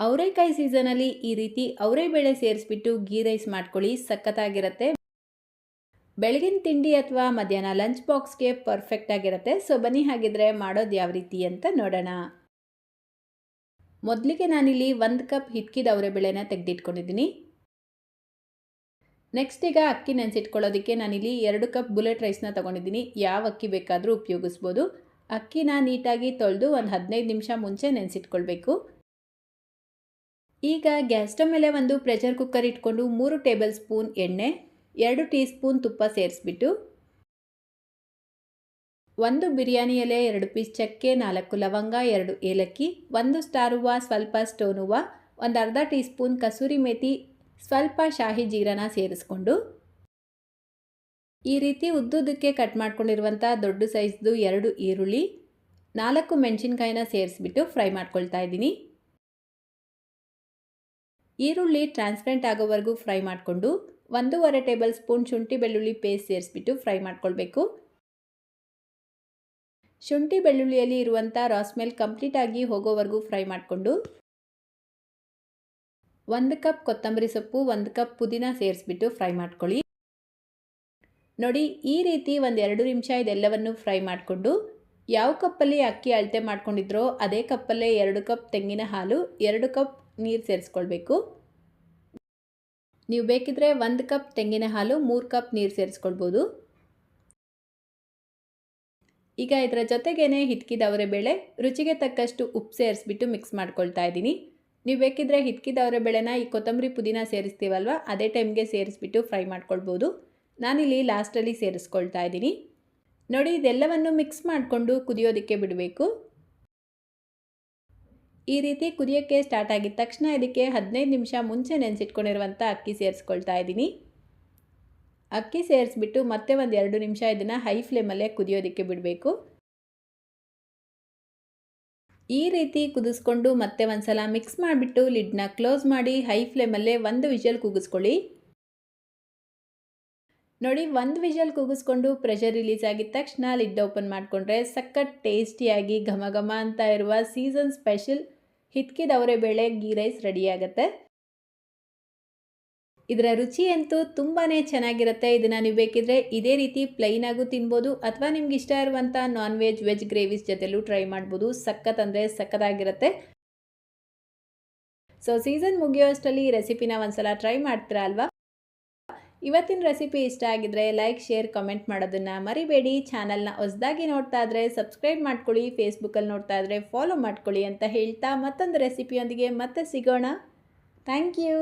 ಅವರೆಕಾಯಿ ಸೀಸನಲ್ಲಿ ಈ ರೀತಿ ಅವರೆಬೇಳೆ ಸೇರಿಸ್ಬಿಟ್ಟು ಗೀ ರೈಸ್ ಮಾಡ್ಕೊಳ್ಳಿ, ಸಖತ್ತಾಗಿರುತ್ತೆ. ಬೆಳಗಿನ ತಿಂಡಿ ಅಥವಾ ಮಧ್ಯಾಹ್ನ ಲಂಚ್ ಬಾಕ್ಸ್ಗೆ ಪರ್ಫೆಕ್ಟ್ ಆಗಿರುತ್ತೆ. ಸೊ ಬನ್ನಿ ಹಾಗಿದ್ರೆ ಮಾಡೋದು ಯಾವ ರೀತಿ ಅಂತ ನೋಡೋಣ. ಮೊದಲಿಗೆ ನಾನಿಲ್ಲಿ ಒಂದು ಕಪ್ ಹಿಟ್ಕಿದ ಅವರೆಬೇಳೆನ ತೆಗೆದಿಟ್ಕೊಂಡಿದ್ದೀನಿ. ನೆಕ್ಸ್ಟ್ ಈಗ ಅಕ್ಕಿ ನೆನೆಸಿಟ್ಕೊಳ್ಳೋದಕ್ಕೆ ನಾನಿಲ್ಲಿ ಎರಡು ಕಪ್ ಬುಲೆಟ್ ರೈಸ್ನ ತೊಗೊಂಡಿದ್ದೀನಿ. ಯಾವ ಅಕ್ಕಿ ಬೇಕಾದರೂ ಉಪಯೋಗಿಸ್ಬೋದು. ಅಕ್ಕಿನ ನೀಟಾಗಿ ತೊಳೆದು ಒಂದು ಹದಿನೈದು ನಿಮಿಷ ಮುಂಚೆ ನೆನೆಸಿಟ್ಕೊಳ್ಬೇಕು. ಈಗ ಗ್ಯಾಸ್ ಸ್ಟವ್ ಮೇಲೆ ಒಂದು ಪ್ರೆಷರ್ ಕುಕ್ಕರ್ ಇಟ್ಕೊಂಡು ಮೂರು ಟೇಬಲ್ ಸ್ಪೂನ್ ಎಣ್ಣೆ, ಎರಡು ಟೀ ಸ್ಪೂನ್ ತುಪ್ಪ ಸೇರಿಸ್ಬಿಟ್ಟು, ಒಂದು ಬಿರಿಯಾನಿ ಎಲೆ, ಎರಡು ಪೀಸ್ ಚಕ್ಕೆ, ನಾಲ್ಕು ಲವಂಗ, ಎರಡು ಏಲಕ್ಕಿ, ಒಂದು ಸ್ಟಾರ್ ಸ್ವಲ್ಪ ಸ್ಟೋನ್ ಹೂವು, ಒಂದು ಅರ್ಧ ಟೀ ಸ್ಪೂನ್ ಕಸೂರಿ ಮೇಥಿ ಸ್ವಲ್ಪ ಶಾಹಿ ಜೀರನ ಸೇರಿಸ್ಕೊಂಡು, ಈ ರೀತಿ ಉದ್ದುದಕ್ಕೆ ಕಟ್ ಮಾಡ್ಕೊಂಡಿರುವಂಥ ದೊಡ್ಡ ಸೈಜ್ದು ಎರಡು ಈರುಳ್ಳಿ, ನಾಲ್ಕು ಮೆಣಸಿನ್ಕಾಯಿನ ಸೇರಿಸ್ಬಿಟ್ಟು ಫ್ರೈ ಮಾಡ್ಕೊಳ್ತಾ ಇದ್ದೀನಿ. ಈರುಳ್ಳಿ ಟ್ರಾನ್ಸ್ಪರೆಂಟ್ ಆಗೋವರೆಗೂ ಫ್ರೈ ಮಾಡಿಕೊಂಡು ಒಂದೂವರೆ ಟೇಬಲ್ ಸ್ಪೂನ್ ಶುಂಠಿ ಬೆಳ್ಳುಳ್ಳಿ ಪೇಸ್ಟ್ ಸೇರಿಸ್ಬಿಟ್ಟು ಫ್ರೈ ಮಾಡ್ಕೊಳ್ಬೇಕು. ಶುಂಠಿ ಬೆಳ್ಳುಳ್ಳಿಯಲ್ಲಿ ಇರುವಂಥ ರಾಸ್ಮೆಲ್ ಕಂಪ್ಲೀಟಾಗಿ ಹೋಗೋವರೆಗೂ ಫ್ರೈ ಮಾಡಿಕೊಂಡು ಒಂದು ಕಪ್ ಕೊತ್ತಂಬರಿ ಸೊಪ್ಪು, ಒಂದು ಕಪ್ ಪುದೀನ ಸೇರಿಸ್ಬಿಟ್ಟು ಫ್ರೈ ಮಾಡ್ಕೊಳ್ಳಿ. ನೋಡಿ, ಈ ರೀತಿ ಒಂದು ಎರಡು ನಿಮಿಷ ಇದೆಲ್ಲವನ್ನು ಫ್ರೈ ಮಾಡಿಕೊಂಡು ಯಾವ ಕಪ್ಪಲ್ಲಿ ಅಕ್ಕಿ ಅಳತೆ ಮಾಡ್ಕೊಂಡಿದ್ರೋ ಅದೇ ಕಪ್ಪಲ್ಲೇ ಎರಡು ಕಪ್ ತೆಂಗಿನ ಹಾಲು, ಎರಡು ಕಪ್ ನೀರು ಸೇರಿಸ್ಕೊಳ್ಬೇಕು. ನೀವು ಬೇಕಿದ್ರೆ ಒಂದು ಕಪ್ ತೆಂಗಿನ ಹಾಲು, ಮೂರು ಕಪ್ ನೀರು ಸೇರಿಸ್ಕೊಳ್ಬೋದು. ಈಗ ಇದರ ಜೊತೆಗೇನೆ ಹಿಟ್ಕಿದವರೆ ಬೇಳೆ ರುಚಿಗೆ ತಕ್ಕಷ್ಟು ಉಪ್ಪು ಸೇರಿಸ್ಬಿಟ್ಟು ಮಿಕ್ಸ್ ಮಾಡ್ಕೊಳ್ತಾ ಇದ್ದೀನಿ. ನೀವು ಬೇಕಿದ್ರೆ ಹಿಟ್ಕಿದವರೆ ಬೇಳೆನ ಈ ಕೊತ್ತಂಬರಿ ಪುದೀನ ಸೇರಿಸ್ತೀವಲ್ವ, ಅದೇ ಟೈಮ್ಗೆ ಸೇರಿಸ್ಬಿಟ್ಟು ಫ್ರೈ ಮಾಡ್ಕೊಳ್ಬೋದು. ನಾನಿಲ್ಲಿ ಲಾಸ್ಟಲ್ಲಿ ಸೇರಿಸ್ಕೊಳ್ತಾ ಇದ್ದೀನಿ. ನೋಡಿ, ಇದೆಲ್ಲವನ್ನು ಮಿಕ್ಸ್ ಮಾಡಿಕೊಂಡು ಕುದಿಯೋದಕ್ಕೆ ಬಿಡಬೇಕು. ಈ ರೀತಿ ಕುದಿಯೋಕ್ಕೆ ಸ್ಟಾರ್ಟ್ ಆಗಿದ ತಕ್ಷಣ ಇದಕ್ಕೆ ಹದಿನೈದು ನಿಮಿಷ ಮುಂಚೆ ನೆನೆಸಿಟ್ಕೊಂಡಿರುವಂಥ ಅಕ್ಕಿ ಸೇರಿಸ್ಕೊಳ್ತಾ ಇದ್ದೀನಿ. ಅಕ್ಕಿ ಸೇರಿಸ್ಬಿಟ್ಟು ಮತ್ತೆ ಒಂದು ಎರಡು ನಿಮಿಷ ಇದನ್ನು ಹೈ ಫ್ಲೇಮಲ್ಲೇ ಕುದಿಯೋದಕ್ಕೆ ಬಿಡಬೇಕು. ಈ ರೀತಿ ಕುದಿಸ್ಕೊಂಡು ಮತ್ತೆ ಒಂದ್ಸಲ ಮಿಕ್ಸ್ ಮಾಡಿಬಿಟ್ಟು ಲಿಡ್ನ ಕ್ಲೋಸ್ ಮಾಡಿ ಹೈ ಫ್ಲೇಮಲ್ಲೇ ಒಂದು ವಿಷಲ್ ಕೂಗಿಸ್ಕೊಳ್ಳಿ. ನೋಡಿ ಒಂದು ವಿಷಲ್ ಕೂಗಿಸ್ಕೊಂಡು ಪ್ರೆಷರ್ ರಿಲೀಸ್ ಆಗಿದ ತಕ್ಷಣ ಲಿಡ್ ಓಪನ್ ಮಾಡಿಕೊಂಡ್ರೆ ಸಖತ್ ಟೇಸ್ಟಿಯಾಗಿ ಘಮ ಘಮ ಅಂತ ಇರುವ ಸೀಸನ್ ಸ್ಪೆಷಲ್ ಹಿಟ್ಕಿದವರೆ ಬೇಳೆ ಗೀ ರೈಸ್ ರೆಡಿಯಾಗುತ್ತೆ ಇದರ ರುಚಿ ಅಂತೂ ತುಂಬಾ ಚೆನ್ನಾಗಿರುತ್ತೆ. ಇದನ್ನು ನೀವು ಬೇಕಿದ್ರೆ ಇದೇ ರೀತಿ ಪ್ಲೈನಾಗೂ ತಿನ್ಬೋದು. ಅಥವಾ ನಿಮ್ಗೆ ಇಷ್ಟ ಇರುವಂಥ ನಾನ್ ವೆಜ್ ವೆಜ್ ಗ್ರೇವಿಸ್ ಜೊತೆಲೂ ಟ್ರೈ ಮಾಡ್ಬೋದು. ಸಖತ್ ಅಂದರೆ ಸಖತ್ತಾಗಿರುತ್ತೆ. ಸೊ ಸೀಸನ್ ಮುಗಿಯೋ ಅಷ್ಟರಲ್ಲಿ ಈ ರೆಸಿಪಿನ ಒಂದ್ಸಲ ಟ್ರೈ ಮಾಡ್ತೀರಾ ಅಲ್ವಾ? ಇವತ್ತಿನ ರೆಸಿಪಿ ಇಷ್ಟ ಆಗಿದ್ರೆ ಲೈಕ್ ಶೇರ್ ಕಮೆಂಟ್ ಮಾಡೋದನ್ನು ಮರಿಬೇಡಿ. ಚಾನಲ್ನ ಹೊಸದಾಗಿ ನೋಡ್ತಾ ಇದ್ರೆ ಸಬ್ಸ್ಕ್ರೈಬ್ ಮಾಡ್ಕೊಳ್ಳಿ. ಫೇಸ್ಬುಕ್ಕಲ್ಲಿ ನೋಡ್ತಾ ಇದ್ರೆ ಫಾಲೋ ಮಾಡ್ಕೊಳ್ಳಿ ಅಂತ ಹೇಳ್ತಾ ಮತ್ತೊಂದು ರೆಸಿಪಿಯೊಂದಿಗೆ ಮತ್ತೆ ಸಿಗೋಣ. Thank you